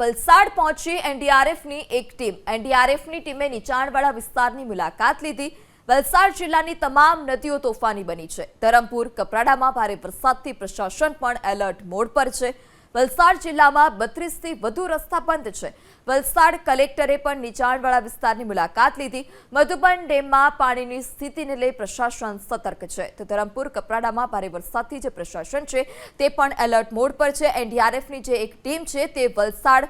વલસાડ પહોંચી એનડીઆરએફની એક ટીમ. એનડીઆરએફની ટીમે નીચાણવાળા વિસ્તારની મુલાકાત લીધી. વલસાડ જિલ્લાની તમામ નદીઓ તોફાની બની છે. ધરમપુર, કપરાડામાં ભારે વરસાદથી પ્રશાસન પણ એલર્ટ મોડ પર છે. વલસાડ જિલ્લામાં બત્રીસથી વધુ રસ્તા બંધ છે. વલસાડ કલેક્ટરે પણ નીચાણવાળા વિસ્તારની મુલાકાત લીધી. મધુબન ડેમમાં પાણીની સ્થિતિને લઈ પ્રશાસન સતર્ક છે. તો ધરમપુર, કપરાડામાં ભારે વરસાદથી જે પ્રશાસન છે, તે પણ એલર્ટ મોડ પર છે. એનડીઆરએફની જે એક ટીમ છે, તે વલસાડ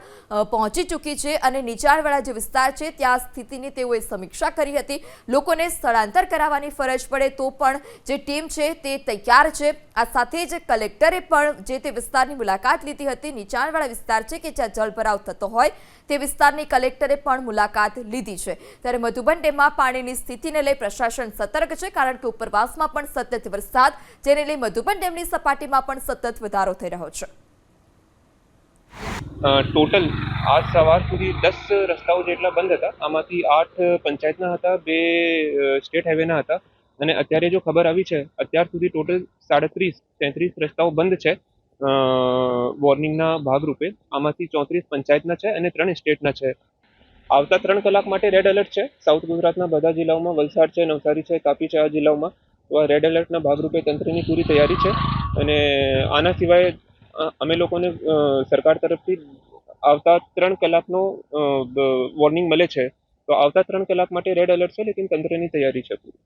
પહોંચી ચૂકી છે અને નીચાણવાળા જે વિસ્તાર છે, ત્યાં સ્થિતિની તેઓએ સમીક્ષા કરી હતી. લોકોને સ્થળાંતર કરાવવાની ફરજ પડે તો પણ જે ટીમ છે, તે તૈયાર છે. આ સાથે જ કલેક્ટરે પણ જે તે વિસ્તારની મુલાકાત લીધી હતી. નીચાણવાળા વિસ્તાર છે કે જ્યાં જળભરાવ થતો હોય તે વિસ્તારની કલેક્ટરે પણ મુલાકાત લીધી છે. ત્યારે મધુબન ડેમમાં પાણીની સ્થિતિને લઈ પ્રશાસન સતર્ક છે કારણ કે ઉપરવાસમાં પણ સતત વરસાદ, જેને લઈ મધુબન ડેમની સપાટીમાં પણ સતત વધારો થઈ રહ્યો છે. ટોટલ આજ સવાર સુધી દસ રસ્તાઓ જેટલા બંધ હતા. આમાંથી આઠ પંચાયતના હતા, બે સ્ટેટ હાઈવેના હતા. અને અત્યારે જો ખબર આવી છે, અત્યાર સુધી ટોટલ સાડત્રીસ, તેત્રીસ રસ્તાઓ બંધ છે. વોર્નિંગના ભાગરૂપે આમાંથી ચોત્રીસ પંચાયતના છે અને ત્રણ સ્ટેટના છે. આવતા ત્રણ કલાક માટે રેડ એલર્ટ છે. સાઉથ ગુજરાતના બધા જિલ્લાઓમાં વલસાડ છે, નવસારી છે, તાપી છે આ જિલ્લાઓમાં. તો આ રેડ એલર્ટના ભાગરૂપે તંત્રની પૂરી તૈયારી છે અને આના સિવાય અમે લોકોને સરકાર તરફથી આવતા ત્રણ કલાકનો વોર્નિંગ મળે છે. તો આવતા ત્રણ કલાક માટે રેડ એલર્ટ છે, લેકિન તંત્રની તૈયારી છે પૂરી.